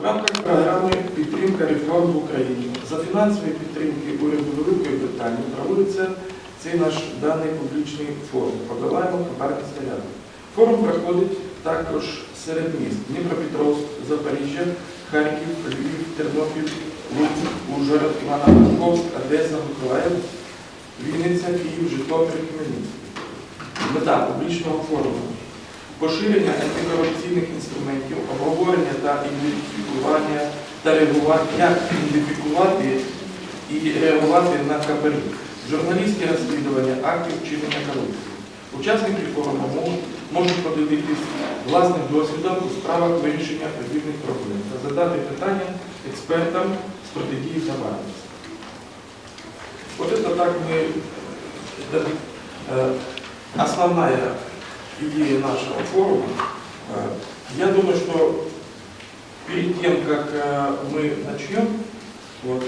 В рамках програми Підтримка реформ в Україні за фінансової підтримки уряду Великої Британії проводиться цей наш даний публічний форум. Подолаємо хабарні снаряди. Форум проходить також серед міст Дніпропетровськ, Запоріжжя, Харків, Львів, Тернопіль, Луцьк, Ужгород, Івано-Франковськ, Одеса, Миколаїв, Вінниця, Київ, Житомир, Хмельницький. Мета публічного форуму поширення антикорупційних інструментів, обговорення та ідентифікування та реагування, як ідентифікувати і реагувати на КПР, журналістське розслідування актів вчинення корупції. Учасники форуму можуть- можуть поділитись власним досвідом у справах вирішення подібних проблем та задати питання експертам з протидії забарвленості. Вот это так мы, это э, основная идея нашего форума. Э, Я думаю, что перед тем, как э, мы начнем, вот,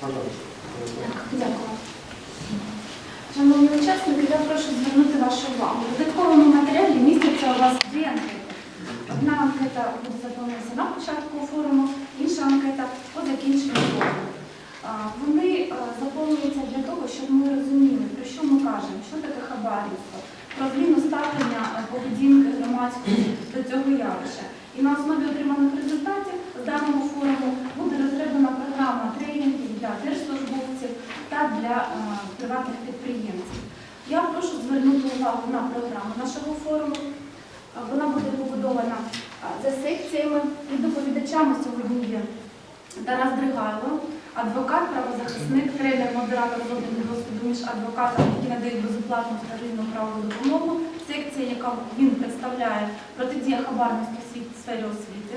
пожалуйста. Шановні учасники, я прошу звернути вашу увагу. В додатковому матеріалі містяться у вас дві анкети. Одна анкета буде заповнитися на початку форуму, інша анкета по закінченню форуму. Вони е, заповнюються для того, щоб ми розуміли, про що ми кажемо, що таке хабарництво, про зміну ставлення е, поведінки громадської до цього явища. І на основі отриманих результатів з даного форуму буде розроблена програма тренінгів для держслужбовців та для е, приватних підприємців. Я прошу звернути увагу на програму нашого форуму. Е, Вона буде побудована е, за секціями. І доповідачами сьогодні є Тарас Дригайло, адвокат, правозахисник, тренер, модератор обміну досвіду між адвокатами, які надають безоплатну вторинну правову допомогу. Секція, яка він представляє протидія хабарності в світ- сфері освіти.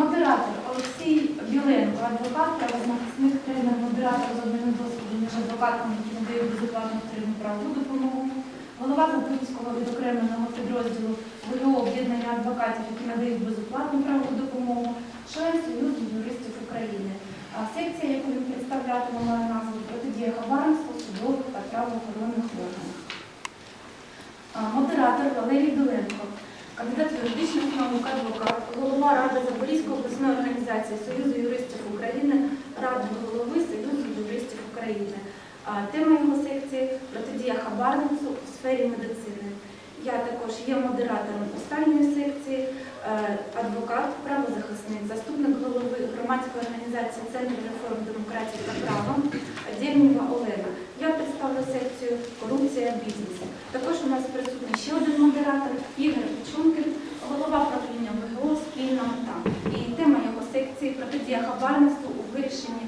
Модератор Олексій Біленко, адвокат, правозахисник, тренер, модератор з обміну досвіду між адвокатами, які надають безоплатну вторинну правову допомогу. Голова Запорізького відокремленого підрозділу ВГО об'єднання адвокатів, які надають безоплатну правову допомогу, член Союзу юристів України. А Секція, яку він представлятиме, має назву протидія хабарництву судових та правоохоронних органах. А, Модератор Валерій Біленко, кандидат юридичних наук, адвокат, голова Ради Запорізької обласної організації Союзу юристів України, радник голови Союзу юристів України. Тема його секції протидія хабарництву у сфері медицини. Я також є модератором останньої секції, е, адвокат, правозахисник, заступник голови громадської організації Центр реформ демократії та права Дємніва Олена. Я представлю секцію Корупція в бізнесі. Також у нас присутній ще один модератор Ігор Печункін, голова правління ВГО Спільна мета. І тема його секції протидія хабарництву у вирішенні